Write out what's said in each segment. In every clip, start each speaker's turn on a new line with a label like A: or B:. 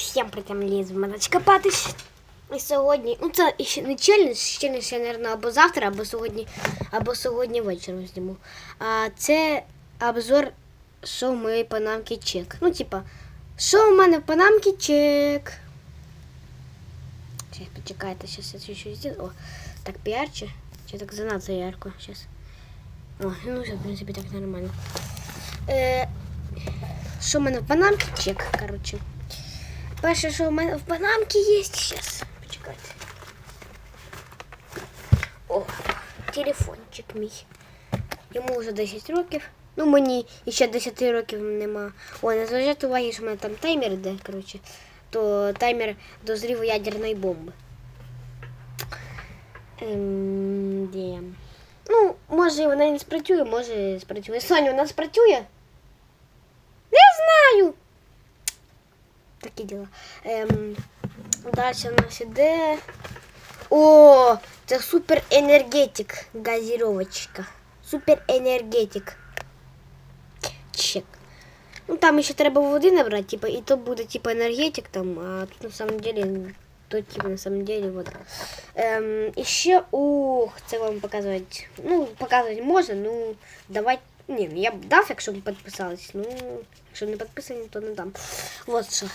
A: Всім притям в мене копатись. І сьогодні, ну це ще не челендж, челендж, ще, мабуть, або завтра, або сьогодні, або сьогодні вечором зніму. А це обзор, що в панамки чек. Ну, типа, що в мене в панамці чек. Сейчас, почекайте, сейчас я чуть-чуть сделаю. О, так піарче. Чи так занадто ярко сейчас. О, ну все, в принципі, так нормально. Е, що в мене в панамці чек, короче. Перше, що в мене в панамці є, зараз. Почекайте. О, телефончик мій. Йому вже 10 років. Ну, мені ще 10 років нема. О, не зважайте уваги, що в мене там таймер йде, коротше. То таймер до зріву ядерної бомби. Ем, де? Ну, може вона не спрацює, може спрацює. Саня, вона спрацює? Такі діла. Ем, далі у нас іде. О, це супер енергетик газіровочка. Супер енергетик. Чек. Ну там ще треба води набрати, типа, і то буде типа енергетик там, а тут на самом деле, то типа на самом деле вода. Ем, і ще, ух, це вам показувати. Ну, показувати можна, ну, давайте. Ні, ну, я б дав, якщо б підписались. Ну, якщо не підписані, то не дам. Вот що.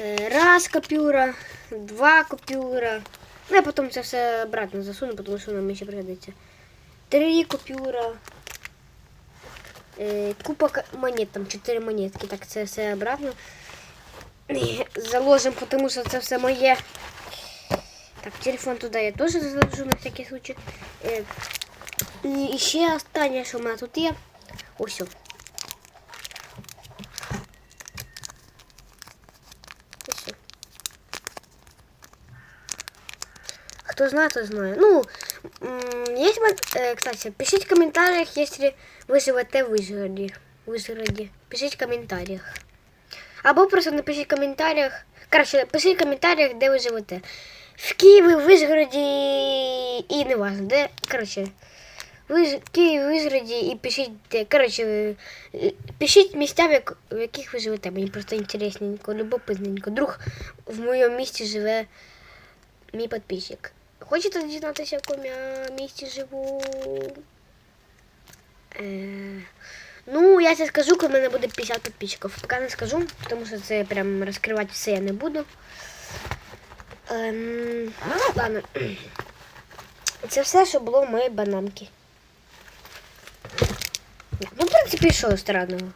A: Е, Раз купюра, два купюра. Ну, я потім це все обратно засуну, тому що нам ще пригодиться. Три купюра. Е, Купа монет, там чотири монетки. Так, це все обратно. І Заложимо, тому що це все моє. Так, телефон туди я теж заложу на всякий случай. Е, І ще останнє, що в мене тут є. Ось. Ось. о. Кто знает, тот знает. Ну, есть, э, кстати, пишите в комментариях, если вы живете в Вишгороді. В Вишгороді. Пишіть в комментариях. Або просто напишіть в комментариях. Короче, пишіть в комментариях, де ви живете. В Києві, в Вишгороді і не важно, де. Короче, ви ж- в Києві, і пишіть, де. Короче, е, пишіть місця, в, як- в яких ви живете. Мені просто інтересненько, любопитненько. Друг в моєму місті живе мій підписчик. Хочете дізнатися, в якому я місті живу? Е, ну, я це скажу, коли в мене буде 50 підписчиків. Поки не скажу, тому що це прям розкривати все я не буду. Ем, ладно. Це все, що було в моїй бананці. Принципі, що странного?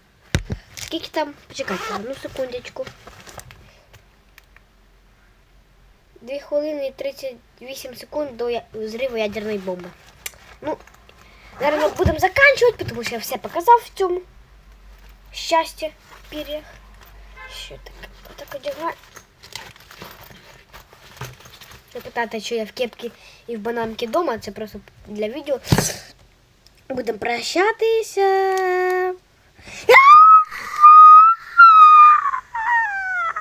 A: Скільки там? Почекайте, одну секундочку. 2 хвилини і 38 секунд до я- взриву ядерної бомби. Ну, наверное, будемо заканчивать, тому що я все показав в цьому. Щастя, пір'ях. Що так? Отак одягаю. Не питайте, що я в кепці і в бананці вдома, це просто для відео. Будемо прощатися.